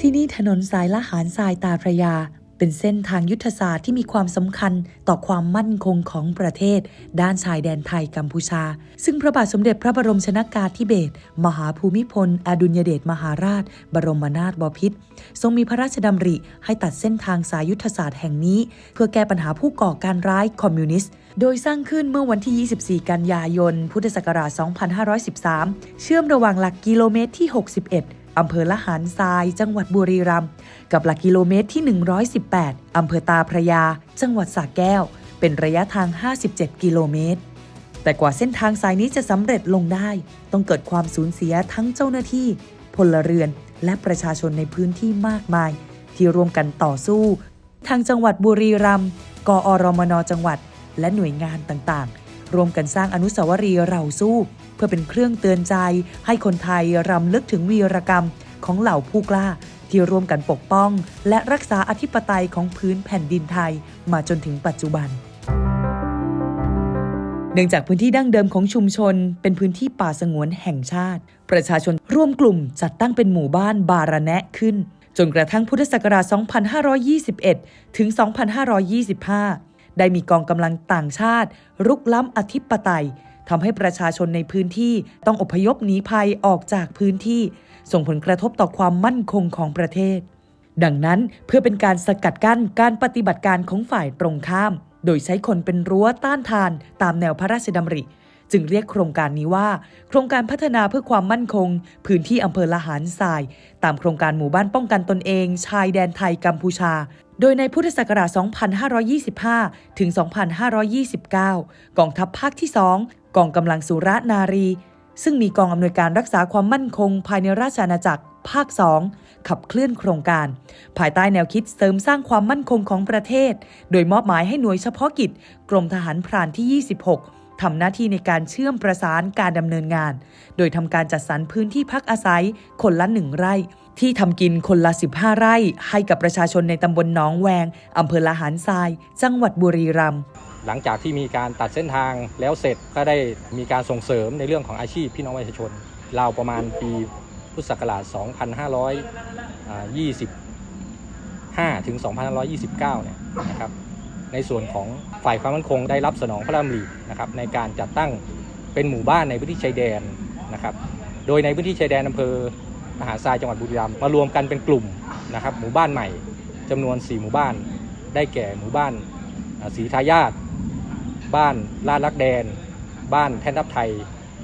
ที่นี่ถนนสายละหารทรายตาพระยา เป็นเส้นทางยุทธศาสตร์ที่มีความสำคัญต่อความมั่นคงของประเทศ ด้านชายแดนไทยกัมพูชา ซึ่งพระบาทสมเด็จพระบรมชนากาธิเบศรมหาภูมิพล อดุลยเดชมหาราช บรมนาถบพิตรทรงมีพระราชดำริให้ตัดเส้นทางสายยุทธศาสตร์แห่งนี้ เพื่อแก้ปัญหาผู้ก่อการร้ายคอมมิวนิสต์โดยสร้างขึ้นเมื่อวันที่ 24 กันยายน พุทธศักราช 2513 เชื่อมระหว่างหลักกิโลเมตรที่ 61 อำเภอละหารทราย จังหวัดบุรีรัมย์กับหลักกิโลเมตรที่ 118 อำเภอตาพระยา จังหวัดสระแก้ว เป็นระยะทาง 57 กิโลเมตร แต่กว่าเส้นทางสายนี้จะสำเร็จลงได้ ต้องเกิดความสูญเสียทั้งเจ้าหน้าที่ พลเรือนและประชาชนในพื้นที่มากมาย ที่ร่วมกันต่อสู้ ทางจังหวัดบุรีรัมย์กอรมนจังหวัด และหน่วยงานต่างๆ ร่วมกันสร้างอนุสาวรีย์เราสู้ เพื่อเป็นเครื่องเตือนใจ ให้คนไทยรำลึกถึงวีรกรรมของเหล่าผู้กล้า ที่ร่วมกันปกป้อง และรักษาอธิปไตยของพื้นแผ่นดินไทย มาจนถึงปัจจุบันเนื่องจากพื้นที่ดั้งเดิมของชุมชน เป็นพื้นที่ป่าสงวนแห่งชาติ ประชาชนร่วมกลุ่มจัดตั้งเป็นหมู่บ้านบาระแนะขึ้น จนกระทั่งพุทธศักราช 2521 ถึง 2525 ได้มีกองกำลังต่างชาติ รุกล้ำอธิปไตยทำให้ประชาชนในพื้นที่ต้องอพยพหนีภัยออกจากพื้นที่ ส่งผลกระทบต่อความมั่นคงของประเทศ ดังนั้นเพื่อเป็นการสกัดกั้นการปฏิบัติการของฝ่ายตรงข้าม โดยใช้คนเป็นรั้วต้านทานตามแนวพระราชดำริ จึงเรียกโครงการนี้ว่า โครงการพัฒนาเพื่อความมั่นคง พื้นที่อำเภอละหารทราย ตามโครงการหมู่บ้านป้องกันตนเอง ชายแดนไทยกัมพูชา โดยในพุทธศักราช 2525 ถึง 2529 กองทัพภาคที่ 2 กองกำลังสุรนารี ซึ่งมีกองอำนวยการรักษาความมั่นคง ภายในราชอาณาจักรภาค 2 ขับเคลื่อนโครงการ ภายใต้แนวคิดเสริมสร้างความมั่นคงของประเทศ โดยมอบหมายให้หน่วยเฉพาะกิจ กรมทหารพรานที่ 26 ทำหน้าที่ในการเชื่อมประสานการดำเนินงาน โดยทำการจัดสรรพื้นที่พักอาศัยคนละหนึ่งไร่ ที่ทำกินคนละ 15 ไร่ ให้กับประชาชนในตำบลหนองแวงอำเภอละหารทราย จังหวัดบุรีรัมย์หลังจากที่มีการตัดเส้นทางแล้วเสร็จก็ได้มีการส่งเสริมในเรื่องของอาชีพพี่น้องประชาชนราวประมาณปีพุทธศักราช 2525 ถึง 2529 เนี่ยนะครับ ในส่วนของฝ่ายความมั่นคงได้รับสนองพระราชดำรินะครับในการจัดตั้งเป็นหมู่บ้านในพื้นที่ชายแดนนะครับ โดยในพื้นที่ชายแดนอำเภอ มหาทรายจังหวัดบุรีรัมย์มารวมกันเป็นกลุ่มนะครับหมู่บ้านใหม่จำนวน 4 หมู่บ้าน ได้แก่หมู่บ้านศรีทายาทบ้านลาดรักแดน บ้านแท่นทับไทย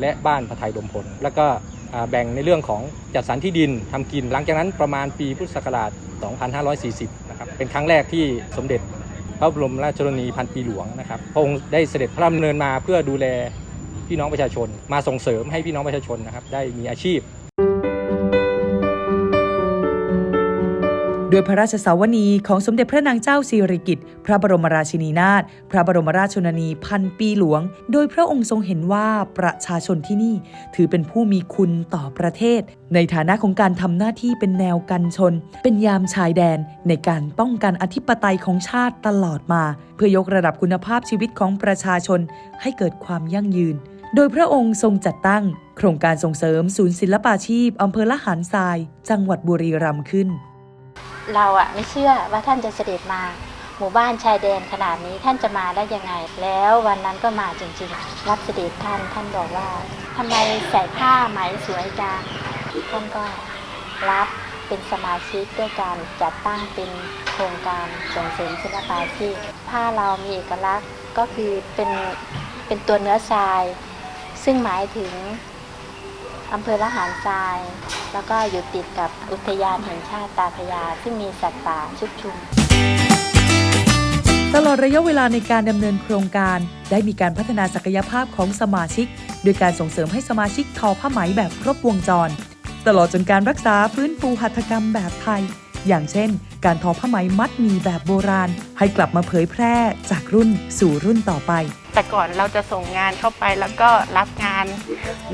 และบ้านพระไทยดมพล แล้วก็แบ่งในเรื่องของจัดสรรที่ดินทำกิน หลังจากนั้นประมาณปีพุทธศักราช 2540 นะครับ เป็นครั้งแรกที่สมเด็จพระบรมราชชนนีพันปีหลวงนะครับ พระองค์ได้เสด็จพระดำเนินมาเพื่อดูแลพี่น้องประชาชน มาส่งเสริมให้พี่น้องประชาชนนะครับได้มีอาชีพ ด้วยพระราชสาวนีของสมเด็จพระนางเจ้าสิริกิติ์พระบรมราชินีนาถพระบรมราชชนนีพันปีหลวง โดยพระองค์ทรงเห็นว่าประชาชนที่นี่ ถือเป็นผู้มีคุณต่อประเทศ ในฐานะของการทำหน้าที่เป็นแนวกันชน เป็นยามชายแดนในการป้องกันอธิปไตยของชาติตลอดมา เพื่อยกระดับคุณภาพชีวิตของประชาชนให้เกิดความยั่งยืน โดยพระองค์ทรงจัดตั้ง โครงการส่งเสริมศูนย์ศิลปาชีพอำเภอละหารทราย จังหวัดบุรีรัมย์ขึ้น เราอะไม่เชื่อว่าท่านจะเสด็จมา หมู่บ้านชายแดนขนาดนี้ท่านจะมาได้ยังไง แล้ววันนั้นก็มาจริงๆ รับเสด็จท่านท่านบอกว่าทำไมใส่ผ้าไหมสวยจังท่านก็รับเป็นสมาชิกด้วยการจัดตั้งเป็นโครงการส่งเสริมศิลปาชีพผ้าเรามีเอกลักษณ์ก็คือเป็นเป็นตัวเนื้อทราย ซึ่งหมายถึง อำเภอละหารทราย แล้วก็อยู่ติดกับอุทยานแห่งชาติตาพยา ซึ่งมีสัตว์ป่าชุกชุม ตลอดระยะเวลาในการดำเนินโครงการ ได้มีการพัฒนาศักยภาพของสมาชิก โดยการส่งเสริมให้สมาชิกทอผ้าไหมแบบครบวงจร ตลอดจนการรักษาฟื้นฟูหัตถกรรมแบบไทย อย่างเช่น การทอผ้าไหมมัดหมีแบบโบราณ ให้กลับมาเผยแพร่จากรุ่นสู่รุ่นต่อไป แต่ก่อนเราจะส่งงานเข้าไปแล้วก็รับงาน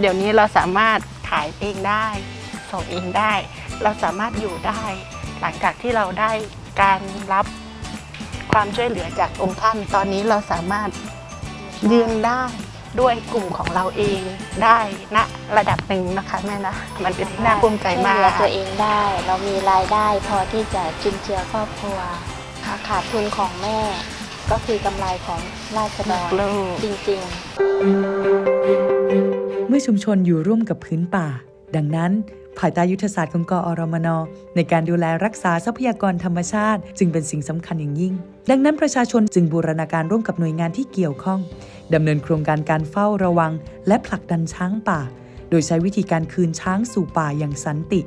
เดี๋ยวนี้เราสามารถขายเองได้ ส่งเองได้ เราสามารถอยู่ได้ หลังจากที่เราได้การรับความช่วยเหลือจากองค์ท่าน ตอนนี้เราสามารถยืนได้ด้วยกลุ่มของเราเองได้ณระดับหนึ่งนะคะแม่นะ มันเป็นที่น่าภูมิใจมาช่วยเหลือตัวเองได้ เรามีรายได้พอที่จะจุนเจือครอบครัวขาดทุนของแม่ ก็คือกำไรของราษฎรลูกจริงๆ เมื่อชุมชนอยู่ร่วมกับพื้นป่า ดังนั้น ภายใต้ยุทธศาสตร์ของกอรมน ในการดูแลรักษาทรัพยากรธรรมชาติ จึงเป็นสิ่งสำคัญอย่างยิ่ง ดังนั้นประชาชนจึงบูรณาการร่วมกับหน่วยงานที่เกี่ยวข้องดำเนินโครงการการเฝ้าระวัง และผลักดันช้างป่า โดยใช้วิธีการคืนช้างสู่ป่าอย่างสันติ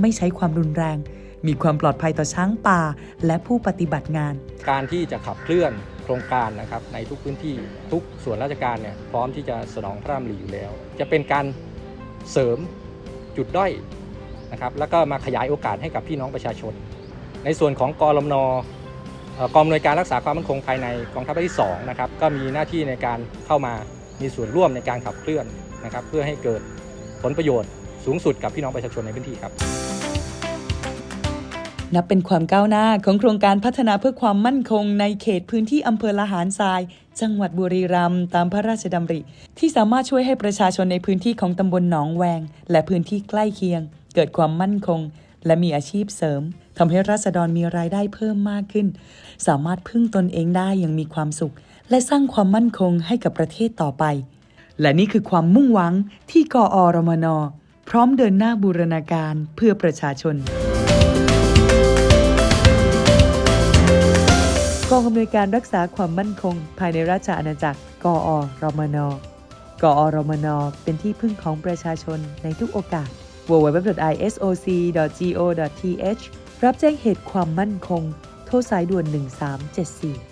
ไม่ใช้ความรุนแรง มีความปลอดภัยต่อช้างป่า และผู้ปฏิบัติงาน การที่จะขับเคลื่อนโครงการนะครับในทุกพื้นที่ทุกส่วนราชการเนี่ยพร้อมที่จะสนองพระราำริอยู่แล้ว จะเป็นการเสริมจุดด้อยนะครับแล้วก็มาขยายโอกาสให้กับพี่น้องประชาชน ในส่วนของกรมนเอ่อกองอำนวยการรักษาความมั่นคงภายในกองทัพที่2นะครับก็มีหน้าที่ในการเข้ามามีส่วนร่วมในการขับเคลื่อนนะครับเพื่อให้เกิดผลประโยชน์สูงสุดกับพี่น้องประชาชนในพื้นที่ครับ นับเป็นความก้าวหน้าของโครงการพัฒนาเพื่อความมั่นคงในเขตพื้นที่อำเภอละหารทราย จังหวัดบุรีรัมย์ตามพระราชดำริ ที่สามารถช่วยให้ประชาชนในพื้นที่ของตำบลหนองแวง และพื้นที่ใกล้เคียง เกิดความมั่นคง และมีอาชีพเสริมทำให้ราษฎรมีรายได้เพิ่มมากขึ้น สามารถพึ่งตนเองได้อย่างมีความสุข และสร้างความมั่นคงให้กับประเทศต่อไป และนี่คือความมุ่งหวังที่กอรมน พร้อมเดินหน้าบูรณาการเพื่อประชาชน กองอำนวยการรักษาความมั่นคง ภายในราชอาณาจักร กอรมน กอรมน เป็นที่พึ่งของประชาชนในทุกโอกาส www.isoc.go.th รับแจ้งเหตุความมั่นคง โทรสายด่วน 1374